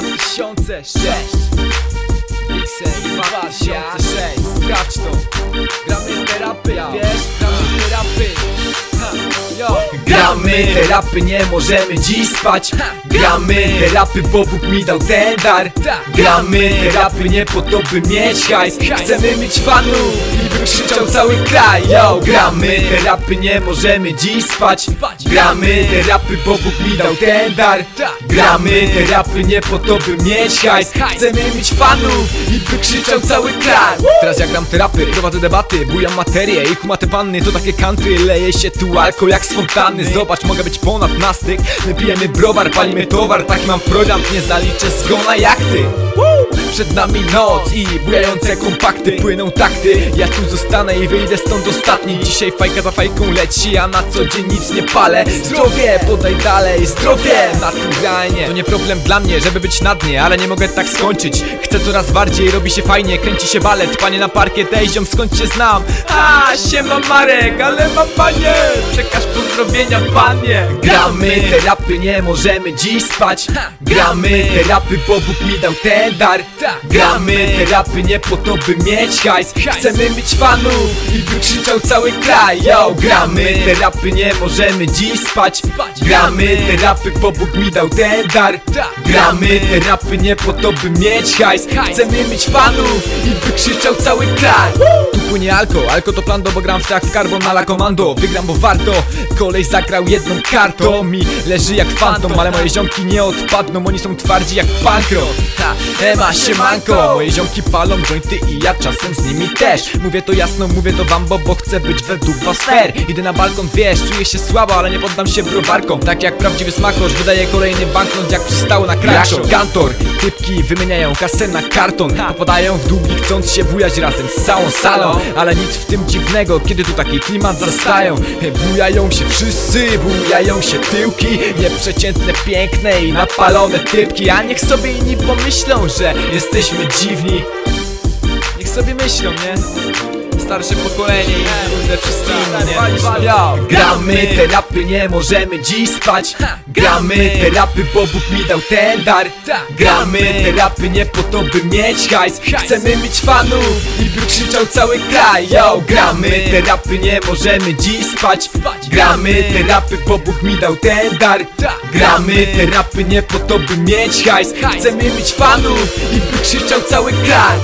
2006 Mixer 2006 Sprawdź to. Gramy te rapy, wiesz? Gramy te rapy Ha. Gramy te rapy, nie możemy dziś spać. Gramy te rapy, bo Bóg mi dał ten dar. Gramy te rapy nie po to, by mieć hajs Chcemy mieć fanów krzyczał cały kraj. Yo, gramy te rapy, nie możemy dziś spać. Gramy te rapy, bo Bóg mi dał ten dar. Gramy te rapy nie po to, by mieć hajs. Chcemy mieć fanów i by krzyczał cały kraj. Teraz jak gram te rapy, prowadzę debaty Bujam materię i kumate panny. To takie country, leje się tu alko jak z fontanny Zobacz, mogę być ponad nastyk My pijemy browar, palimy towar Taki mam program, nie zaliczę zgona jak ty przed nami noc i bujające kompakty Płyną takty, ja tu zostanę i wyjdę stąd ostatni. Dzisiaj fajka za fajką leci, a na co dzień nic nie palę. Zdrowie, podaj dalej, zdrowie, naturalnie To nie problem dla mnie, żeby być na dnie, ale nie mogę tak skończyć. Chcę coraz bardziej, robi się fajnie, kręci się balet. Panie na parkiet, ej ziom, skąd cię znam? A, siema Marek, ale mam panie. Przekaż pozdrowienia panie. Gramy te rapy, nie możemy dziś spać. Gramy te rapy, bo Bóg mi dał ten dar Gramy te rapy nie po to, by mieć hajs. Chcemy mieć fanów i by krzyczał cały kraj. Yo, gramy te rapy, nie możemy dziś spać. Gramy te rapy, bo Bóg mi dał ten dar. Gramy te rapy nie po to, by mieć hajs. Chcemy mieć fanów i by krzyczał cały kraj płynie alko, alko to plando, bo gram w tak z carbon na la komando. Wygram, bo warto, kolej zagrał jedną kartą. Mi leży jak fantom, ale moje ziomki nie odpadną. Oni są twardzi jak pankro. Ha, Ema, siemanko. Moje ziomki palą jointy i ja czasem z nimi też. Mówię to jasno, mówię to wam, bo, bo chcę być według was fair Idę na balkon, wiesz, czuję się słabo, ale nie poddam się browarkom. Tak jak prawdziwy smakosz, wydaję kolejny banknot jak przystało na kraczo Kantor, typki wymieniają kasę na karton. Popadają w długi, chcąc się bujać razem z całą salą Ale nic w tym dziwnego, kiedy tu taki klimat zastają. Bujają się wszyscy, bujają się tyłki. Nieprzeciętne, piękne i napalone typki. A niech sobie inni pomyślą, że jesteśmy dziwni. Niech sobie myślą, nie? Starsze pokolenie. I kurde wszyscy inni, nie? Gramy. Te rapy, nie możemy dziś spać. Gramy te rapy, bo Bóg mi dał ten dar. Gramy te rapy nie po to, by mieć hajs. Chcemy mieć fanów i by krzyczał cały kraj. Yo, gramy te rapy, nie możemy dziś spać. Gramy te rapy, bo Bóg mi dał ten dar. Gramy te rapy nie po to, by mieć hajs. Chcemy mieć fanów i by krzyczał cały kraj